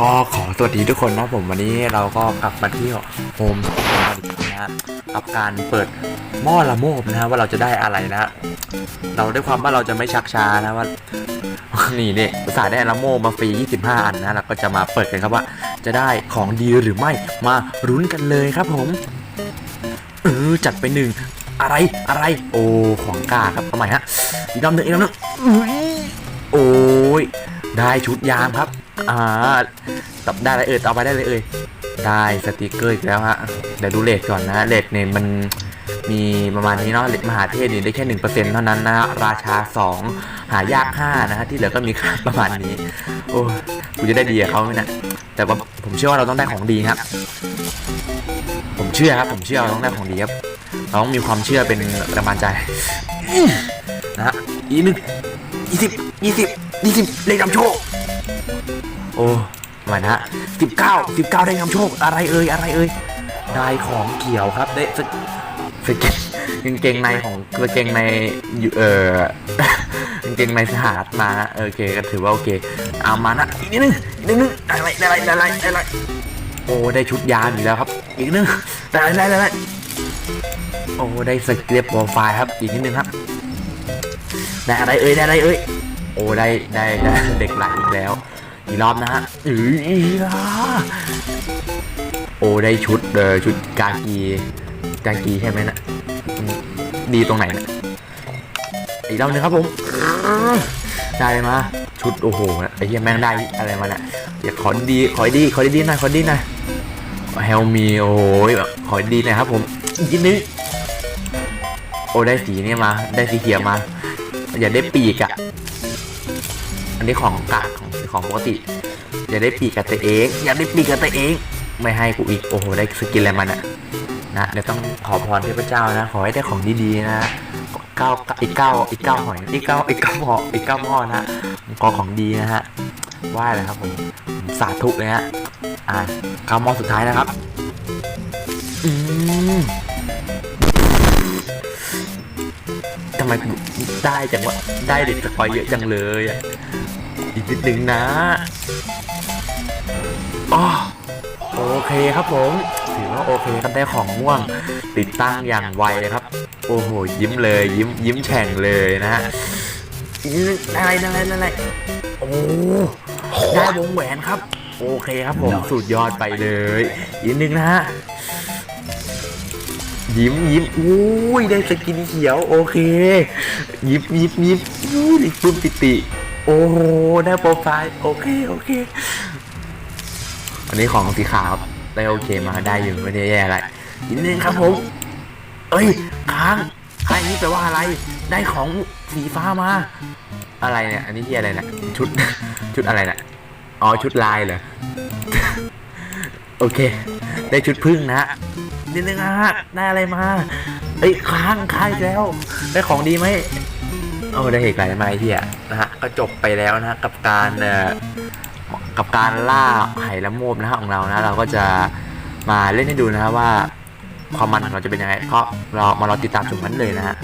ก็ขอสวัสดีทุกคนนะผมวันนี้เราก็กลับมาที่โฮมนะฮะกับการเปิดหม้อละโมบนะฮะว่าเราจะได้อะไรนะเราด้วยความว่าเราจะไม่ชักช้านะว่า นี่เนี่ยสาห์ได้ละโมบมาฟรี 25 อันนะเราก็จะมาเปิดกันครับว่า จะได้ของดีหรือไม่มารุ้นกันเลยครับผมเออจัดไปหนึ่งอะไรอะไร โอ้ของกล้าครับทำไมฮะอีกรอบหนึ่งอีกรอบหนึ่งโอ้ยได้ชุดยามครับ อ่าตับได้เลยเอ่ยต่อไปได้เลยเอยได้สติกเกอร์อีกแล้วฮะเดี๋ยวดูเลทก่อนนะเลทเนี่ยมันมีประมาณนี้เนาะเลทมหาเทพนี่ยได้แค่หนึ่งเปอร์เซ็นต์เท่านั้นนะราชาสองหายากห้านะฮะที่เหลือก็มีค่าประมาณนี้ โอ้กูจะได้ดีกับเขาไหมนะแต่ว่าผมเชื่อว่าเราต้องได้ของดีครับ ผมเชื่อครับ ผมเชื่อเราต้องได้ของดีครับเราต้องมีความเชื่อเป็นกำลังใจนะฮะอีหนึ่งยี่สิบยี่สิบยี่สิบเลขนำโชค โอ้มานะสิบเก้าสิบเก้าได้นำโชคอะไรเอ่ยอะไรเอ่ยได้ของเกี่ยวครับได้สกสเกกางเกงในของกางเกงในอยู่เออกางเกงในสหรัฐมานะโอเคก็ถือว่าโอเคเอามานะอีกนิดนึงอีกนิดนึงอะไรอะไรอะไรอะไรโอ้ได้ชุดยานอีกแล้วครับ อีกนิดนึงได้อะไรได้อะไรได้อะไรโอ้ได้สเก็ตโปรไฟล์ครับอีกนิดนึงครับได้อะไรเอ่ยได้อะไรเอ่ยโอ้ได้ได้ได้เด็กหลักอีกแล้ว อีกรอบนะฮะอืออีลาโอ้ได้ชุดเออชุดกากีกากีใช่ไหมนะดีตรงไหนนะอีกรอบนึงครับผมได้มาชุดโอ้โหไอ้เหี้ยแม่งได้อะไรมาเนี่ยอยากขอดีขอดีขอดีหน่อยขอดีหน่อยเฮลมีโอ้ยแบบขอดีหน่อยครับผมอีกนิดนึงโอ้ได้สีนี่มา ได้สีเขียวมา อยากได้ปีกอะ อันนี้ของกะของของปกติอยากได้ปีกกับตัวเองอยากได้ปีกกับตัวเอง ไม่ให้กูอีกโอ้โหได้สกินอะไรมันอะนะเดี๋ยวต้องขอพรเทพเจ้านะ ขอให้ได้ของดีๆนะเก้าอีกเก้าอีกเก้าหอยอีกเก้าอีกเก้าหออีกเก้าหม้อนะขอของดีนะฮะไหว้เลยครับผมสาธุเลยฮะอ่าเก้าหม้อสุดท้ายนะครับอืม ทำไมได้จังวะได้เด็กสปอยเยอะจังเลยอะอีกนิดนึงนะอ๋อโอเคครับผมถือว่าโอเคครับได้ของม่วง ติดตั้งอย่างไวครับ โอ้โห ยิ้มเลย ยิ้มยิ้มแฉ่งเลยนะฮะอีกนิดนึงอะไรอะไรอะไรโอ้ได้วงแหวนครับ โอเคครับผมสุดยอดไปเลยอีกนิดนึงนะฮะ ยิ้มยิ้มอุ้ยได้สกินเขียวโอเค ยิ้มยิ้มยิ้มอุ้ยปลื้มปิติ โอ้โหได้โปรไฟล์โอเคโอเค อันนี้ของสีขาวครับได้โอเคมาได้อยู่ไม่ได้แย่อะไรอีกนิดนึงครับผมเอ้ยค้างค้างนี้แปลว่าอะไร ได้ของสีฟ้ามา อะไรเนี่ย อันนี้ที่อะไรเนี่ยชุดชุดอะไรเนี่ยอ๋อชุดลายเหรอโอเค ได้ชุดพึ่งนะ นิดนึงนะฮะได้อะไรมาเอ้ยค้างค้างอีกแล้ว ได้ของดีไหมเอาได้เหตุการณ์มาไอ้เฮียนะฮะก็จบไปแล้วนะฮะกับการเอ่อกับการล่าไหละโมบนะฮะของเรานะเราก็จะมาเล่นให้ดูนะฮะว่าความมันของเราจะเป็นยังไงก็รอมารอติดตามชมกันเลยนะฮะ